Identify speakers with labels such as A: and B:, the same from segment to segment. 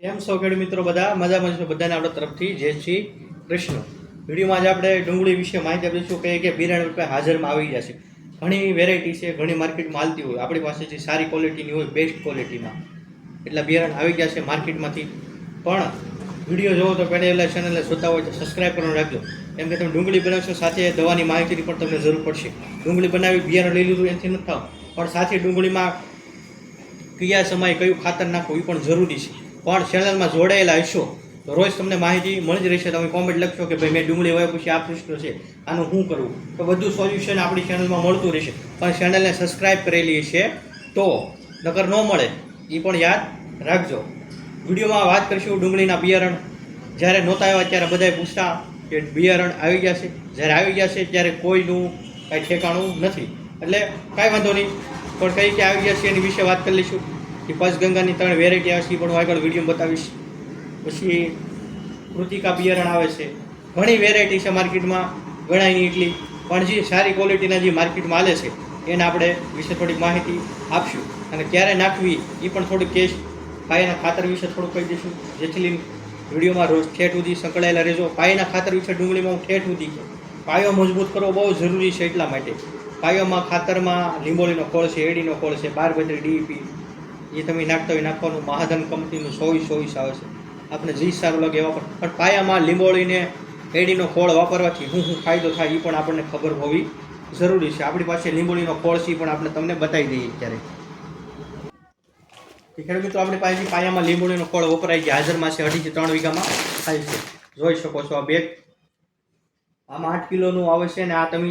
A: કેમ છો ખેડૂત મિત્રો બધા? મજામાં છો બધાને આપણા તરફથી. જય શ્રી કૃષ્ણ. વિડીયોમાં આજે આપણે ડુંગળી વિશે માહિતી આપીશું. કે કે બિયારણ રૂપે હાજરમાં આવી જશે ઘણી વેરાયટી છે, ઘણી માર્કેટમાં હાલતી હોય. આપણી પાસે જે સારી ક્વોલિટીની હોય બેસ્ટ ક્વોલિટીમાં એટલા બિયારણ આવી ગયા છે માર્કેટમાંથી પણ વીડિયો જોવો તો પહેલાં એટલા ચેનલને જોતા હોય તો સબસ્ક્રાઈબ કરવાનું રાખજો. કેમ કે તમે ડુંગળી બનાવશો સાથે દવાની માહિતીની પણ તમને જરૂર પડશે. ડુંગળી બનાવી બિયારણ લઈ લીધું, એનાથી નથી પણ સાથે ડુંગળીમાં કયા સમયે કયું ખાતર નાખવું એ પણ જરૂરી છે. પણ ચેનલમાં જોડાયેલા હશો, તો રોજ તમને માહિતી મળી જ રહેશે. તમે કોમેન્ટ લખશો કે ભાઈ મેં ડુંગળી વાવ્યા પછી આ પ્રશ્ન છે, આનું શું કરવું તો બધું સોલ્યુશન આપણી ચેનલમાં મળતું રહેશે. પણ ચેનલને સબસ્ક્રાઈબ કરેલી છે તો, નકર ન મળે એ પણ યાદ રાખજો. વિડીયોમાં વાત કરીશું ડુંગળીના બિયારણ. જ્યારે નહોતા આવ્યા ત્યારે બધાએ પૂછતા કે બિયારણ આવી ગયા છે. જ્યારે આવી ગયા છે ત્યારે કોઈનું કાંઈ ઠેકાણું નથી. એટલે કાંઈ વાંધો નહીં. પણ કઈ કે આવી ગયા છે એની વિશે વાત કરી લઈશું. કે પંચગંગાની ત્રણ વેરાયટી આવે છે એ પણ હું આગળ વીડિયો બતાવીશ. પછી કૃતિકા બિયારણ આવે છે. ઘણી વેરાયટી છે માર્કેટમાં ગણાયની એટલી. પણ જે સારી ક્વોલિટીના જે માર્કેટમાં હાલે છે, એને આપણે વિશે થોડીક માહિતી આપશું. અને ક્યારે નાખવી, એ પણ થોડીક કેશ પાયાના ખાતર વિશે થોડું કહી દઈશું. જેથી વિડીયોમાં રોજ ઠેઠ સુધી સંકળાયેલા રહેજો. પાયાના ખાતર વિશે ડુંગળીમાં હું ઠેઠ કહું. પાયો મજબૂત કરવો બહુ જરૂરી છે એટલા માટે. પાયોમાં ખાતરમાં લીંબોળીનો ખોળ છે, એડીનો ખોળ છે બાર ડીપી એ તમે નાખતા હોય નાખવાનું મહાધન કંપનીનું ચોવીસ સોઈસ આવે છે. આપણે જી સારું લાગે એવા પણ પાયામાં લીંબોળીને એડીનો ખોળ વાપરવાથી શું શું ફાયદો થાય એ પણ આપણને ખબર હોવી જરૂરી છે. આપણી પાસે લીંબોળીનો ખોળ છે પણ આપણે તમને બતાવી દઈએ કે ખેડૂત મિત્રો, આપણી પાસે પાયામાં લીંબોળીનો ખોળ વપરાય છે. હાજરમાં છે અઢીથી ત્રણ વીઘામાં થાય છે. જોઈ શકો છો આ બેગ. આમાં આઠ કિલોનું આવે છે ને આ તમે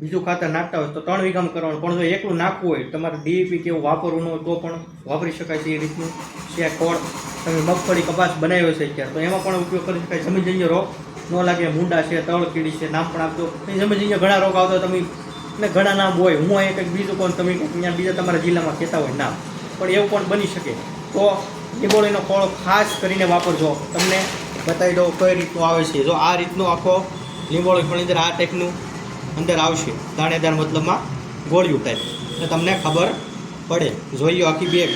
A: બીજું ખાતર નાખતા હોય તો ત્રણ વીઘામાં કરવાનું. પણ જો એકલું નાખવું હોય, તમારે ડીએપી કેવું વાપરવું ન હોય, તો પણ વાપરી શકાય છે એ રીતનું. છે ખોળ, તમે મગફળી, કપાસ બનાવ્યો છે અત્યારે, તો એમાં પણ ઉપયોગ કરી શકાય. જમીન જઈએ રોગ. ન લાગે મૂંડા છે તળ કીડી છે નામ પણ આપજો. જમીન જઈએ ઘણા રોગ આવતા તમે, ને ઘણા નામ હોય. હું અહીંયા કંઈક બીજું કોણ તમે અહીંયા બીજા તમારા જિલ્લામાં કહેતા હોય નામ પણ એવું પણ બની શકે. તો લીંબોળીનો ખોળ ખાસ કરીને વાપરજો. તમને બતાવી દઉં કઈ રીતનું આવે છે. જો આ રીતનું આખો લીંબોળી પણ અંદર આ ટાઈપનું અંદર આવશે. દાણેદાર મતલબમાં ગોળિયું ટાઈપ તો તમને ખબર પડે. જોઈએ આખી બેગ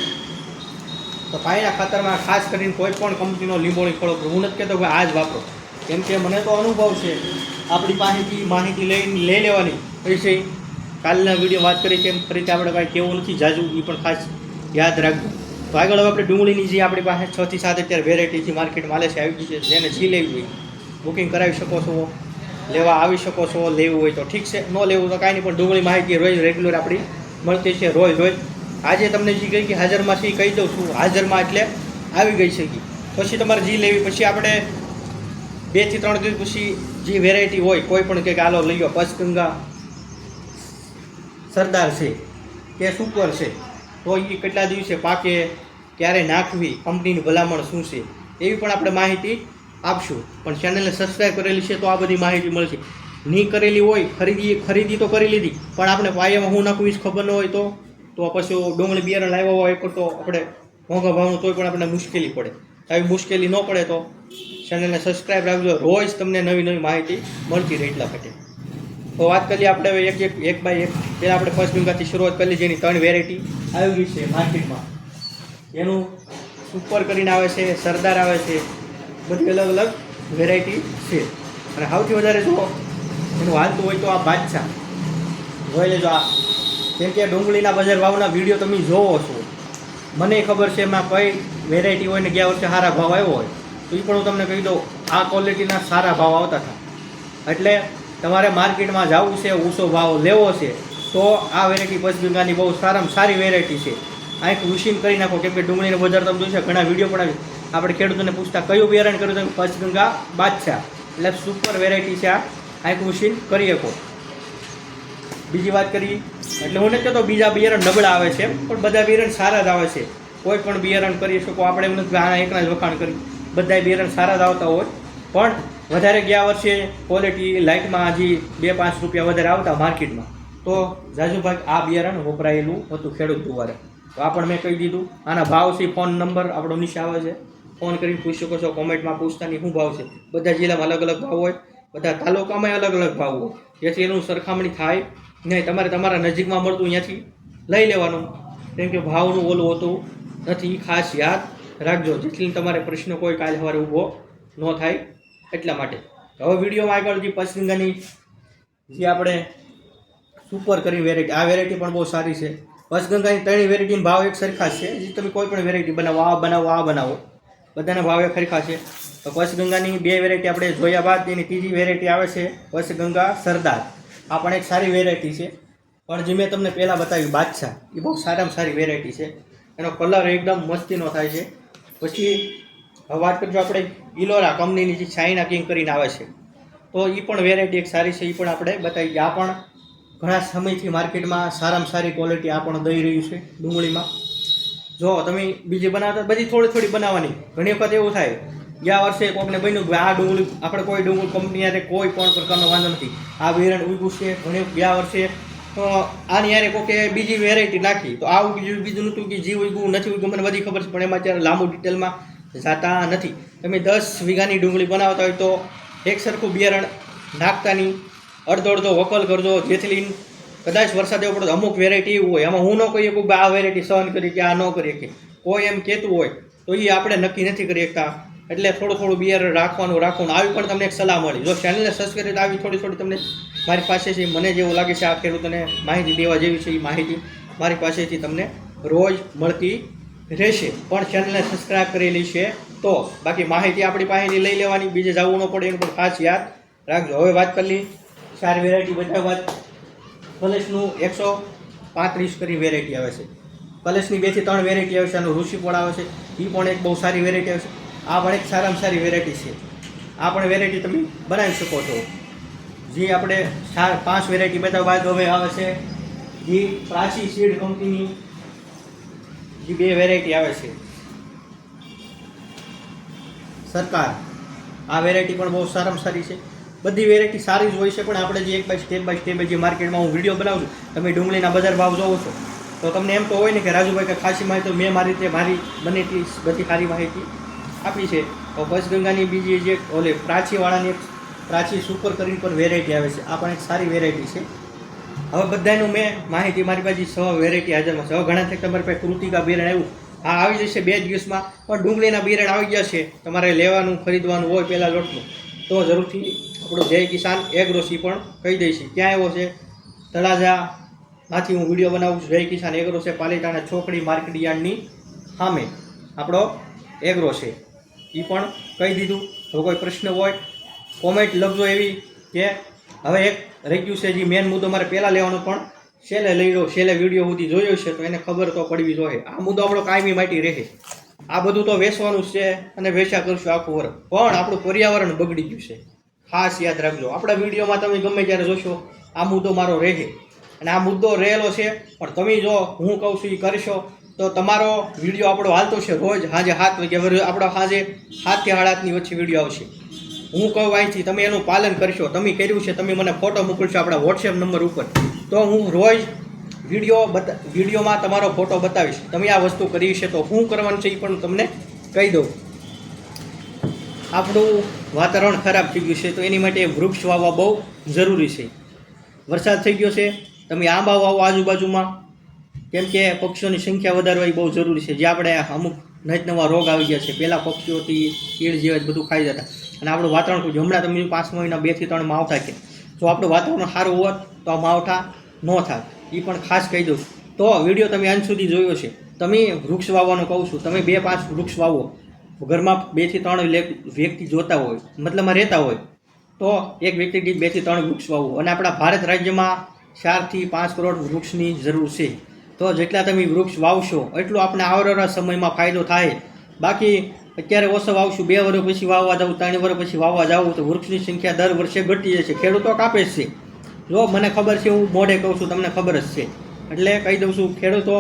A: તો પાયાના ખાતરમાં ખાસ કરીને કોઈ પણ કંપનીનો લીંબોળી ખોળો હું નથી કહેતો કે આ જ વાપરો. કેમ કે મને તો અનુભવ છે. આપણી પાસેથી માહિતી લઈ લઈ લેવાની. પૈસે કાલના વીડિયો વાત કરી તેમ ફરીથી આપણે કાંઈ કેવું નથી. જાજુ એ પણ ખાસ યાદ રાખજો. તો આગળ હવે આપણે ડુંગળીની જે આપણી પાસે છ થી સાત અત્યારે વેરાયટીથી માર્કેટમાં માલે છે, આવી ગઈ છે જેને જી લેવી હોય. બુકિંગ કરાવી શકો છો. લેવા આવી શકો છો, લેવું હોય તો ઠીક છે. ન લેવું તો કાંઈ નહીં, પણ ડુંગળી માહિતી રોજ રેગ્યુલર આપણી મળતી છે, રોજ રોજ. આજે તમને જે કહી કે હાજરમાં છે કહી દઉં છું, હાજરમાં એટલે આવી ગઈ છે પછી તમારે જી લેવી, પછી આપણે બેથી ત્રણ દિવસ પછી જે વેરાયટી હોય, કોઈ પણ કંઈક આલો લઈ લો, પચગંગા, સરદાર છે, કે સુપર છે, તો એ કેટલા દિવસે પાકે, ક્યારે નાખવી, કંપનીની ભલામણ શું છે, એવી પણ આપણે માહિતી આપશું. પણ ચેનલને સબસ્ક્રાઈબ કરેલી છે તો આ બધી માહિતી મળશે. નહીં કરેલી હોય, ખરીદી ખરીદી તો કરી લીધી. પણ આપણે પાયામાં હું નાખવું એ ખબર ન હોય તો? તો પછી ડુંગળી બિયારણ લાવ્યા હોય પણ તો આપણે મોંઘા ભાવનું તોય પણ આપણે મુશ્કેલી પડે. આવી મુશ્કેલી ન પડે તો ચેનલને સબસ્ક્રાઈબ રાખજો. રોજ તમને નવી નવી માહિતી મળતી રહે એટલા માટે. તો વાત કરીએ આપણે હવે એક એક એક બાય એક. પહેલાં આપણે ફર્સ્ટ ડુંગાથી શરૂઆત કરી જેની ત્રણ વેરાયટી આવી ગઈ છે માર્કેટમાં એનું સુપર કરીને આવે છે, સરદાર આવે છે બધી અલગ અલગ વેરાયટી છે. અને સૌથી વધારે જો એનું હાલતું હોય તો આ બાદશાહ. જોઈ લેજો આ. કેમ કે ડુંગળીના બજાર ભાવના વીડિયો તમે જોવો છો. મને ખબર છે એમાં કઈ વેરાયટી હોય ને ગયા વર્ષે સારા ભાવ આવ્યો હોય. તો એ પણ હું તમને કહી દઉં, આ ક્વોલિટીના સારા ભાવ આવતા હતા. એટલે તમારે માર્કેટમાં જવું છે, ઊંચો ભાવ લેવો છે, તો આ વેરાયટી પચગંગાની બહુ સારામાં સારી વેરાયટી છે. આંખ ઉશીન કરી નાખો, કેમ કે ડુંગળીનો બજાર તમે જોઈ છે ઘણા વીડિયો પણ આવી આપણે ખેડૂતોને પૂછતા કયું બિયારણ કર્યું તમે પંચગંગા બાદશાહ. એટલે સુપર વેરાયટી છે આ. આખું મશીન કરી શકો. બીજી વાત કરી એટલે હું નથી કહેતો બીજા બિયારણ નબળા આવે છે પણ બધા બિયારણ સારા જ આવે છે. કોઈ પણ બિયારણ કરી શકો. આપણે એમ નથી આ એકના જ વખાણ કરી. બધા બિયારણ સારા જ આવતા હોય. પણ વધારે ગયા વર્ષે ક્વોલિટી લાઇટમાં હજી બે પાંચ રૂપિયા વધારે આવતા માર્કેટમાં. તો જાજુભાઈ આ બિયારણ વપરાયેલું હતું ખેડૂત દ્વારા તો આ પણ મેં કહી દીધું. આના ભાવ છે ફોન નંબર આપણો નીચે આવે છે. ફોન કરીને પૂછી શકો છો, કોમેન્ટમાં પૂછતાની શું ભાવ છે? બધા જિલ્લામાં અલગ અલગ ભાવ હોય, બધા તાલુકામાં અલગ અલગ ભાવ હોય. જેથી એનું સરખામણી થાય. નહીં, તમારે તમારા નજીકમાં મળતું અહીંયાથી લઈ લેવાનું. કેમ કે ભાવનું ઓલું હોતું, નથી, ખાસ યાદ રાખજો. જેથી તમારે પ્રશ્ન કોઈ કાલે સવારે ઊભો ન થાય એટલા માટે. હવે વિડીયોમાં આગળ જે પસંદગાની જે આપણે સુપર કરી વેરાયટી આ વેરાયટી પણ બહુ સારી છે. પસગંગાની ત્રણેય વેરાયટીનો ભાવ એક સરખા છે. જે તમે કોઈ પણ વેરાયટી બનાવો, આ બનાવો આ બનાવો. બધાના ભાવે ખરીખા છે તો પચગંગાની બે વેરાયટી આપણે જોયા બાદ એની ત્રીજી વેરાયટી આવે છે પચગંગા સરદાર. આ પણ એક સારી વેરાયટી છે. પણ જે મેં તમને પહેલાં બતાવ્યું, બાદશાહ, એ બહુ સારામાં સારી વેરાયટી છે. એનો કલર એકદમ મસ્તીનો થાય છે. પછી વાત કરજો આપણે ઇલોરા કંપનીની જે ચાઇના કિંગ કરીને આવે છે. તો એ પણ વેરાયટી એક સારી છે એ પણ આપણે બતાવી આ પણ ઘણા સમયથી માર્કેટમાં સારામાં સારી ક્વોલિટી આ પણ દઈ રહ્યું છે ડુંગળીમાં. જો તમે બીજી બનાવતા બધી થોડી થોડી બનાવવાની. ઘણી વખત એવું થાય. ગયા વર્ષે કોકને બન્યું કે આ ડુંગળી આપણે કોઈ ડુંગળી કંપની યારે કોઈ પણ પ્રકારનો વાંધો નથી. આ વેરણ ઉગ્યું છે. ઘણી ગયા વર્ષે, તો આની યારે કોકે બીજી વેરાયટી નાખી. તો આ ઉગ્યું, બીજું નહોતું કે જી ઉગ્યું, નથી ઉગ્યું, મને બધી ખબર છે. પણ એમાં અત્યારે લાંબુ ડિટેલમાં જાતા નથી. તમે દસ વીઘાની ડુંગળી બનાવતા હોય તો એક સરખું બિયારણ નાખતાની અડધો અડધો વકલ કરજો જેથી કદાચ વરસાદ એવો પડે અમુક વેરાયટી એવું હોય. એમાં હું ન કહીએ કે આ વેરાયટી સહન કરી કે આ ન કરી કે કોઈ એમ કહેતું હોય, તો એ આપણે નક્કી નથી કરી શકતા. એટલે થોડું થોડું બિયારણ રાખવાનું રાખવાનું. આવી પણ તમને એક સલાહ મળી. જો ચેનલને સબસ્ક્રાઈબ આવી થોડી થોડી તમને મારી પાસેથી, મને જેવું લાગે છે આ ખેડૂતોને માહિતી દેવા જેવી છે એ માહિતી મારી પાસેથી તમને રોજ મળતી રહેશે. પણ ચેનલને સબસ્ક્રાઈબ કરેલી છે તો બાકી માહિતી આપણી પાસેથી લઈ લેવાની. બીજે જવું ન પડે એનું પણ ખાસ યાદ રાખજો. હવે વાત કરી સારી વેરાયટી બધા વાત કલેશનું એકસો પાંત્રીસ કરી વેરાયટી આવે છે. કલેશની બેથી ત્રણ વેરાયટી આવે છે, આનું ઋષિપોળ આવે છે. એ પણ એક બહુ સારી વેરાયટી આવે છે. આ પણ એક સારામાં સારી વેરાયટી છે. આ પણ વેરાયટી તમે બનાવી શકો છો. જે આપણે ચાર, પાંચ વેરાયટી બધા બાદ હવે આવે છે જે પ્રાચી સીડ કંપનીની જે બે વેરાયટી આવે છે. સરકાર. આ વેરાયટી પણ બહુ સારામાં સારી છે. બધી વેરાયટી સારી જ હોય છે, પણ આપણે જે એક બાય સ્ટેપ બાય સ્ટેપ જે માર્કેટમાં હું વીડિયો બનાવું છું, તમે ડુંગળીના બજાર ભાવ જોવો છો, તો તમને એમ તો હોય ને કે રાજુભાઈ કે ખાસી માહિતી મેં મારી રીતે મારી બનેલી બધી સારી માહિતી આપી છે. તો પંચગંગાની બીજી જે ઓલે પ્રાચીવાળાની એક પ્રાચી સુપર કરીને પણ વેરાયટી આવે છે, આ પણ એક સારી વેરાયટી છે. હવે બધાનું મેં માહિતી, મારી પાસે છ વેરાયટી હાજરમાં છે. હવે ઘણા થઈ તમારી પાસે કૃતિકા બિયારણ આવ્યું હા, આવી જશે બે જ દિવસમાં, પણ ડુંગળીના બિયારણ આવી ગયા છે, તમારે લેવાનું, ખરીદવાનું હોય પહેલાં લોટનું, તો જરૂરથી આપણું જય કિસાન એગ્રોસી પણ કહી દઈશું ક્યાં આવ્યો છે? તળાજા. માંથી હું વીડિયો બનાવું છું. જય કિસાન એગ્રો છે પાલિતાણા છોકડી માર્કેટ યાર્ડની સામે. આપણો એગ્રો છે. એ પણ કહી દીધું. જો કોઈ પ્રશ્ન હોય કોમેન્ટ લખજો એવી કે હવે એક રહી ગયું છે જે મેન મુદ્દો. મારે પહેલાં લેવાનો પણ છેલ્લે લઈ લો છેલ્લે વીડિયો સુધી જોયો છે તો એને ખબર તો પડવી જોઈએ. આ મુદ્દો આપણો કાયમી માટી રહે. આ બધું તો વેચવાનું છે અને વેચા કરશું આખું વર્ષ પણ આપણું પર્યાવરણ બગડી ગયું છે. ખાસ યાદ રાખજો. આપણા વિડીયોમાં તમે ગમે ત્યારે જોશો, આ મુદ્દો મારો રહે અને આ મુદ્દો રહેલો છે, પણ તમે જો હું કહું છું એ કરશો, તો તમારો વીડિયો આપણો હાલતો છે રોજ સાંજે સાત વાગ્યા વર્ષ આપણો સાંજે સાતથી હાડાતની વચ્ચે વીડિયો આવશે. હું કહું અહીંથી, તમે એનું પાલન કરશો. તમે કર્યું છે, તમે મને ફોટો મોકલશો આપણા વોટ્સએપ નંબર ઉપર. તો હું રોજ વીડિયો બતા, વિડીયોમાં તમારો ફોટો બતાવીશ. તમે આ વસ્તુ કરી છે તો શું કરવાનું છે એ પણ તમને કહી દઉં. આપણું વાતાવરણ ખરાબ થઈ ગયું છે, તો એની માટે વૃક્ષ વાવવા બહુ જરૂરી છે. વરસાદ થઈ ગયો છે, તમે આંબા વાવો આજુબાજુમાં. કેમ કે પક્ષીઓની સંખ્યા વધારવા બહુ જરૂરી છે. જે આપણે અમુક નજ નવા રોગ આવી ગયા છે પહેલાં પક્ષીઓથી કીડ જેવા બધું ખાઈ જતા. અને આપણું વાતાવરણ કોઈ હમણાં તમે પાંચ મહિના બેથી ત્રણ માવઠા છે જો આપણું વાતાવરણ સારું હોત, તો આ માવઠા ન થાય એ પણ ખાસ કહી દઉં. તો વીડિયો તમે અંત સુધી જોયો છે. તમે વૃક્ષ વાવવાનું કહું છું. તમે બે પાંચ વૃક્ષ વાવો. ઘરમાં બેથી ત્રણ વ્યક્તિ જોતા હોય મતલબમાં રહેતા હોય, તો એક વ્યક્તિ દીઠ બેથી ત્રણ વૃક્ષ વાવવું અને આપણા ભારત રાજ્યમાં ચારથી પાંચ કરોડ વૃક્ષની જરૂર છે. તો જેટલા તમે વૃક્ષ વાવશો, એટલું આપણે આવનારા સમયમાં ફાયદો થાય. બાકી અત્યારે ઓછો વાવશું, બે વર્ષ પછી વાવવા જવું ત્રણ વર્ષ પછી વાવવા જવું તો વૃક્ષની સંખ્યા દર વર્ષે ઘટી જશે ખેડૂતો કાપે છે. જો મને ખબર છે, હું મોઢે કહું છું, તમને ખબર જ છે. એટલે કહી દઉં છું, ખેડૂતો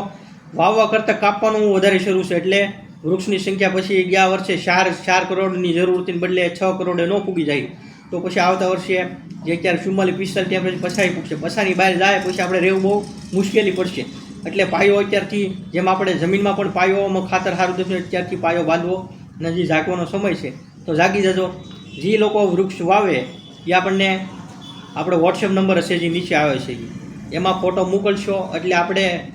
A: વાવવા કરતાં કાપવાનું વધારે શરૂ છે. એટલે વૃક્ષની સંખ્યા પછી ગયા વર્ષે ચાર ચાર કરોડની જરૂર બદલે છ કરોડે ન પૂગી જાય. તો પછી આવતા વર્ષે જે અત્યારે ચુમ્માલી પિસ્તાલીસ ત્યાં પછી પછાડી પૂગશે. પછાડી બહાર જાય પછી આપણે રહેવું બહુ મુશ્કેલી પડશે. એટલે પાયો અત્યારથી, જેમ આપણે જમીનમાં પણ પાયોમાં ખાતર સારું થશે અત્યારથી પાયો બાંધવો નજી જાગવાનો સમય છે. તો જાગી જજો. જે લોકો વૃક્ષ વાવે એ આપણને આપણો વોટ્સએપ નંબર હશે જે નીચે આવે છે. એમાં ફોટો મોકલશો એટલે આપણે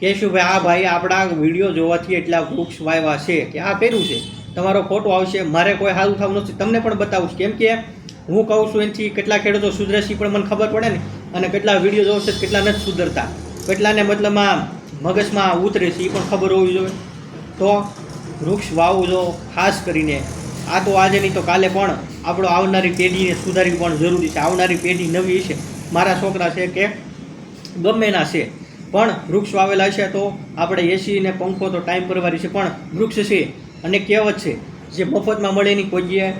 A: કહેશું ભાઈ આ ભાઈ આપણા વીડિયો જોવાથી એટલા વૃક્ષ વાવ્યા છે કે આ કર્યું છે. તમારો ફોટો આવશે, મારે કોઈ સારું થવું નથી. તમને પણ બતાવું છું કેમ કે હું કહું છું એનાથી કેટલા ખેડૂતો સુધરે એ પણ મને ખબર પડે ને, અને કેટલા વીડિયો જોશે કેટલા નથી સુધરતા. કેટલાને મતલબમાં મગજમાં ઉતરે છે એ પણ ખબર હોવી જોઈએ. તો વૃક્ષ વાવવું જો ખાસ કરીને, આ તો આજે નહીં તો કાલે પણ આપણો આવનારી પેઢીને સુધારવી પણ જરૂરી છે. આવનારી પેઢી નવી છે. મારા છોકરા છે કે ગમે ના છે. પણ વૃક્ષ વાવેલા છે તો આપણે એસી ને પંખો તો ટાઈમ પરવારી છે, પણ વૃક્ષ છે અને કહેવત છે, જે મફતમાં મળે એની કોઈ જગ્યાએ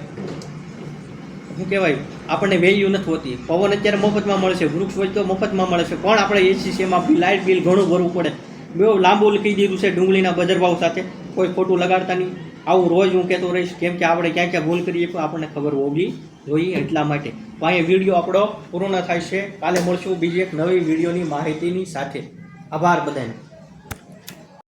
A: શું કહેવાય, આપણને વેલ્યુ નથી હોતી. પવન અત્યારે મફતમાં મળે છે, વૃક્ષ હોય તો મફતમાં મળે છે, પણ આપણે એસી એમાં લાઇટ બિલ ઘણું ભરવું પડે. બહુ લાંબુ લખી દીધું છે ડુંગળીના બજારભાવ સાથે, કોઈ ખોટું લગાડતા નહીં. આવું રોજ હું કહેતો રહીશ, કેમ કે આપણે ક્યાં ક્યાં ભૂલ કરીએ તો આપણને ખબર હોવી જોઈએ એટલા માટે. તો અહીંયા વીડિયો આપણો પૂર્ણ થાય છે. કાલે મળશું બીજી એક નવી વિડીયોની માહિતીની સાથે. આભાર બધાને